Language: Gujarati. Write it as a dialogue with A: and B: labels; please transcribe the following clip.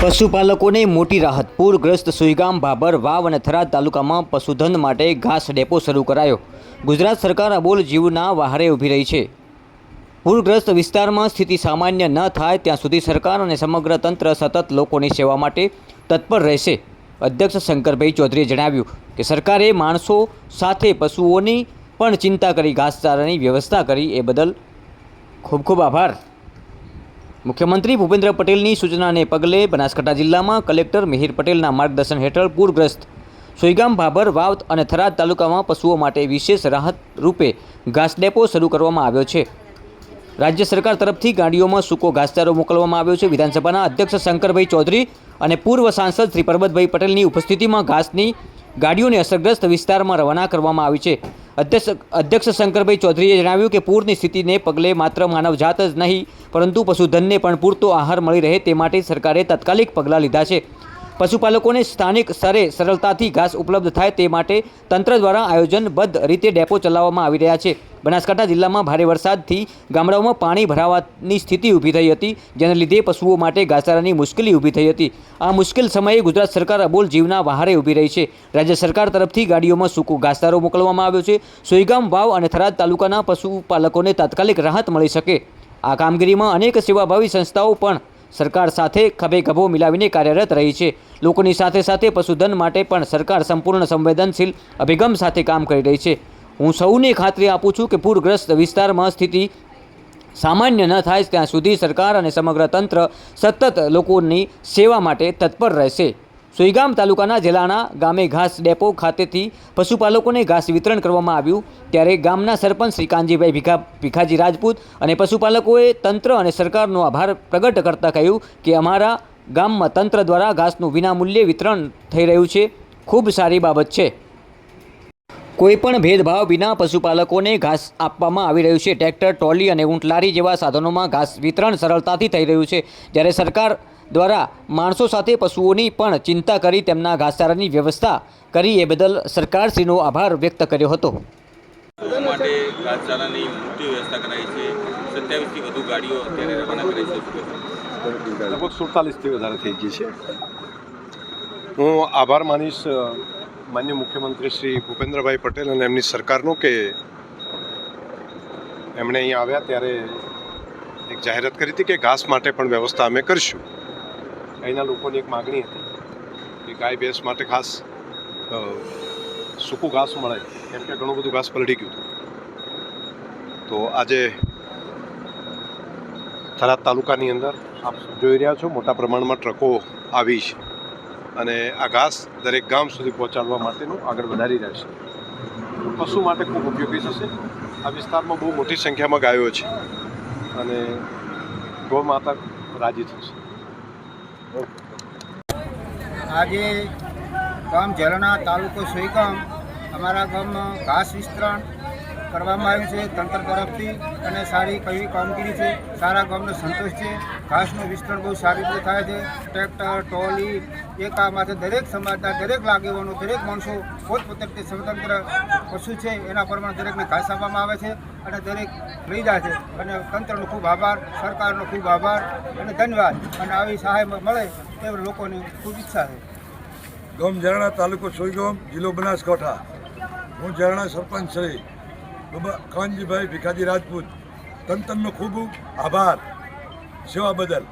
A: પશુપાલકોને મોટી રાહત. પૂરગ્રસ્ત સુઈગામ, ભાભર, વાવ અને થરાદ તાલુકામાં પશુધન માટે ઘાસ ડેપો શરૂ કરાયો. ગુજરાત સરકાર અબોલ જીવના વહારે ઊભી રહી છે. પૂરગ્રસ્ત વિસ્તારમાં સ્થિતિ સામાન્ય ન થાય ત્યાં સુધી સરકાર અને સમગ્ર તંત્ર સતત લોકોની સેવા માટે તત્પર રહેશે. અધ્યક્ષ શંકરભાઈ ચૌધરીએ જણાવ્યું કે સરકારે માણસો સાથે પશુઓની પણ ચિંતા કરી, ઘાસચારાની વ્યવસ્થા કરી એ બદલ ખૂબ ખૂબ આભાર. મુખ્યમંત્રી ભૂપેન્દ્ર પટેલની સૂચનાને પગલે બનાસકાંઠા જિલ્લામાં કલેક્ટર મિહિર પટેલના માર્ગદર્શન હેઠળ પૂરગ્રસ્ત સોઈગામ, ભાભર વાવ અને થરાદ તાલુકામાં પશુઓ માટે વિશેષ રાહત રૂપે ઘાસ ડેપો શરૂ કરવામાં આવ્યો છે. રાજ્ય સરકાર તરફથી ગાડીઓમાં સૂકો ઘાસચારો મોકલવામાં આવ્યો છે. વિધાનસભાના અધ્યક્ષ શંકરભાઈ ચૌધરી અને પૂર્વ સાંસદ શ્રી પરબતભાઈ પટેલની ઉપસ્થિતિમાં ઘાસની ગાડીઓને અસરગ્રસ્ત વિસ્તારમાં રવાના કરવામાં આવી છે. અધ્યક્ષ અધ્યક્ષ શંકરભાઈ ચૌધરીએ જણાવ્યું કે પૂરની સ્થિતિને પગલે માત્ર માનવજાત જ નહીં, પરંતુ પશુધનને પણ પૂરતો આહાર મળી રહે તે માટે સરકારે તાત્કાલિક પગલાં લીધા છે. પશુપાલકોને સ્થાનિક સ્તરે સરળતાથી ઘાસ ઉપલબ્ધ થાય તે માટે તંત્ર દ્વારા આયોજનબદ્ધ રીતે ડેપો ચલાવવામાં આવી રહ્યા છે. બનાસકાંઠા જિલ્લામાં ભારે વરસાદથી ગામડાઓમાં પાણી ભરાવાની સ્થિતિ ઊભી થઈ હતી, જેને લીધે પશુઓ માટે ઘાસચારાની મુશ્કેલી ઊભી થઈ હતી. આ મુશ્કેલ સમયે ગુજરાત સરકાર અબોલ જીવના વહારે ઊભી રહી છે. રાજ્ય સરકાર તરફથી ગાડીઓમાં સૂકો ઘાસચારો મોકલવામાં આવ્યો છે. સોઈગામ વાવ અને થરાદ તાલુકાના પશુપાલકોને તાત્કાલિક રાહત મળી શકે. આ કામગીરીમાં અનેક સેવાભાવી સંસ્થાઓ પણ સરકાર સાથે ખભે ખભો મિલાવીને કાર્યરત રહી છે. લોકોની સાથે સાથે પશુધન માટે પણ સરકાર સંપૂર્ણ સંવેદનશીલ અભિગમ સાથે કામ કરી રહી છે. હું સૌને ખાતરી આપું છું કે પૂરગ્રસ્ત વિસ્તારમાં સ્થિતિ સામાન્ય ન થાય ત્યાં સુધી સરકાર અને સમગ્ર તંત્ર સતત લોકોની સેવા માટે તત્પર રહેશે. સોઈગામ તાલુકાના જેલાણા ગામે ઘાસ ડેપો ખાતેથી પશુપાલકોને ઘાસ વિતરણ કરવામાં આવ્યું, ત્યારે ગામના સરપંચ શ્રી કાનજીભાઈ ભીખા ભીખાજી રાજપૂત અને પશુપાલકોએ તંત્ર અને સરકારનો આભાર પ્રગટ કરતાં કહ્યું કે અમારા ગામમાં તંત્ર દ્વારા ઘાસનું વિનામૂલ્યે વિતરણ થઈ રહ્યું છે. ખૂબ સારી બાબત છે. કોઈપણ ભેદભાવ વિના પશુપાલકોને ઘાસ આપવામાં આવી રહ્યું છે. ટ્રેક્ટર ટ્રોલી અને ઊંટલારી જેવા સાધનોમાં ઘાસ વિતરણ સરળતાથી થઈ રહ્યું છે. જ્યારે સરકાર દ્વારા માણસો સાથે પશુઓની પણ ચિંતા કરી તેમના ઘાસચારાની વ્યવસ્થા કરી એ બદલ સરકારશ્રીનો આભાર વ્યક્ત કર્યો હતો.
B: માટે ઘાસચારાની મોટી વ્યવસ્થા કરાઈ છે. સત્યાવીસથી વધુ ગાડીઓ અત્યારે રવાના કરી છે.
C: લગભગ સુડતાલીસથી વધારે થઈ ગઈ છે. હું આભાર માનીશ માન્ય મુખ્યમંત્રી શ્રી ભૂપેન્દ્રભાઈ પટેલ અને એમની સરકારનો કે એમણે અહીંયા આવ્યા ત્યારે એક જાહેરાત કરી હતી કે ઘાસ માટે પણ વ્યવસ્થા અમે કરીશું. અહીંના લોકોની એક માગણી હતી કે ગાય ભેંસ માટે ખાસ સૂકું ઘાસ મળે, કેમ કે ઘણું બધું ઘાસ પલટી ગયું હતું. તો આજે થરાદ તાલુકાની અંદર આપ જોઈ રહ્યા છો, મોટા પ્રમાણમાં ટ્રકો આવી છે અને આ ઘાસ દરેક ગામ સુધી પહોંચાડવા માટેનું આગળ વધારી રહ્યા છે. પશુ માટે ખૂબ ઉપયોગી થશે. આ વિસ્તારમાં બહુ મોટી સંખ્યામાં ગાયો છે અને ગૌ માતા રાજી થશે.
D: આજે ગામ ઝરણા તાલુકો સોઈગામ અમારા ગામમાં ઘાસ વિસ્તરણ કરવામાં આવ્યું છે, તંત્ર તરફથી અને સારી કઈ કામગીરી છે. સારા ગામનો સંતોષ છે. ઘાસનું વિસ્તરણ બહુ સારી રીતે થાય છે. ટ્રેક્ટર, ટ્રોલી એકામાંથી દરેક સમાજના દરેક લાગેવાનો દરેક માણસો પોતપોતાની સ્વતંત્ર પશુ છે, એના પ્રમાણે દરેકને ઘાસ આપવામાં આવે છે અને દરેક લઈ જાય છે. અને તંત્રનો ખૂબ આભાર, સરકારનો ખૂબ આભાર અને ધન્યવાદ. અને આવી સહાય મળે તે લોકોની ખૂબ ઈચ્છા છે.
E: ગામ ઝરણા તાલુકો સોઈગામ, જિલ્લો બનાસકાંઠા. હું ઝરણા સરપંચ શ્રી. બાબા ખાનજીભાઈ ભીખાજી રાજપૂત. તંત્રનો ખૂબ આભાર. સેવા બદલ